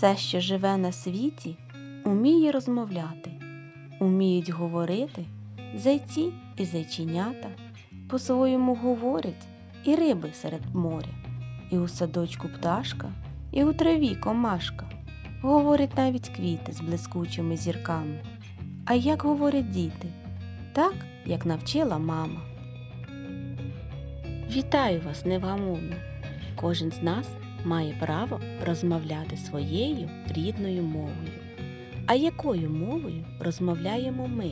Все, що живе на світі, уміє розмовляти, уміють говорити зайці і зайченята, по-своєму говорять і риби серед моря, і у садочку пташка, і у траві комашка. Говорять навіть квіти з блискучими зірками. А як говорять діти? Так, як навчила мама. Вітаю вас, невгамовно! Кожен з нас має право розмовляти своєю рідною мовою. А якою мовою розмовляємо ми?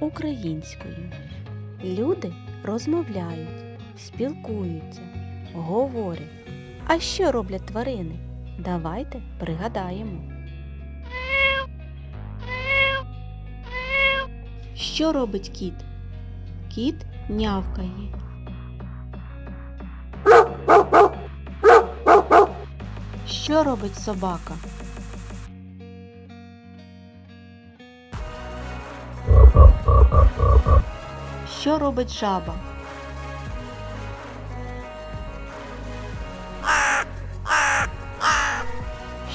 Українською. Люди розмовляють, спілкуються, говорять. А що роблять тварини? Давайте пригадаємо. Що робить кіт? Кіт нявкає. Що робить собака? Що робить жаба?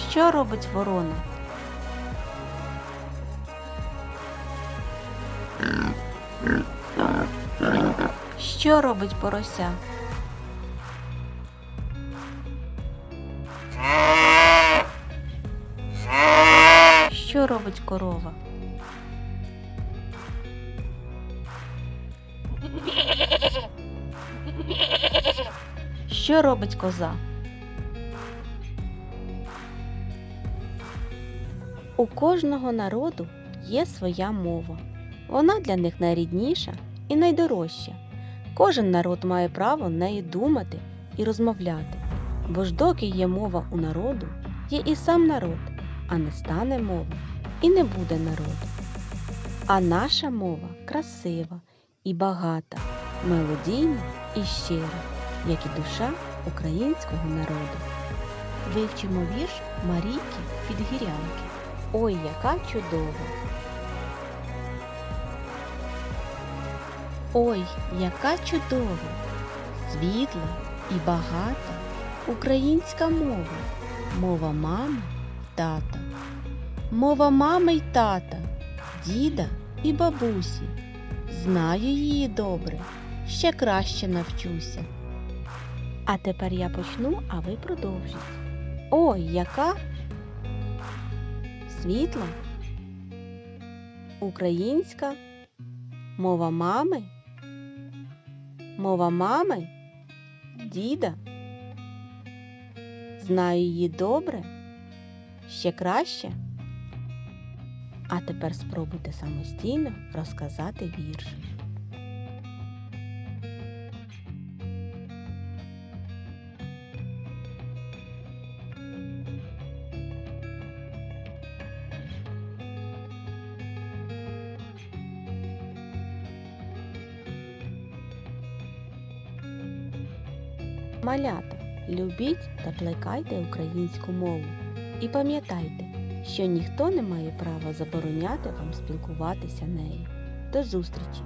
Що робить ворона? Що робить порося? Що корова? Що робить коза? У кожного народу є своя мова. Вона для них найрідніша і найдорожча. Кожен народ має право нею думати і розмовляти. Бо ж доки є мова у народу, є і сам народ, а не стане мова, і не буде народу. А наша мова красива і багата, мелодійна і щира, як і душа українського народу. Вивчимо вірш Марійки Підгірянки. Ой, яка чудова! Ой, яка чудова, світла і багата українська мова, мова мами, тата, мова мами й тата, діда і бабусі. Знаю її добре, ще краще навчуся. А тепер я почну, а ви продовжіть. Ой, яка світла, українська, мова мами, мова мами, діда. Знаю її добре, ще краще. А тепер спробуйте самостійно розказати вірш. Малята, любіть та плекайте українську мову. І пам'ятайте, що ніхто не має права забороняти вам спілкуватися нею. До зустрічі!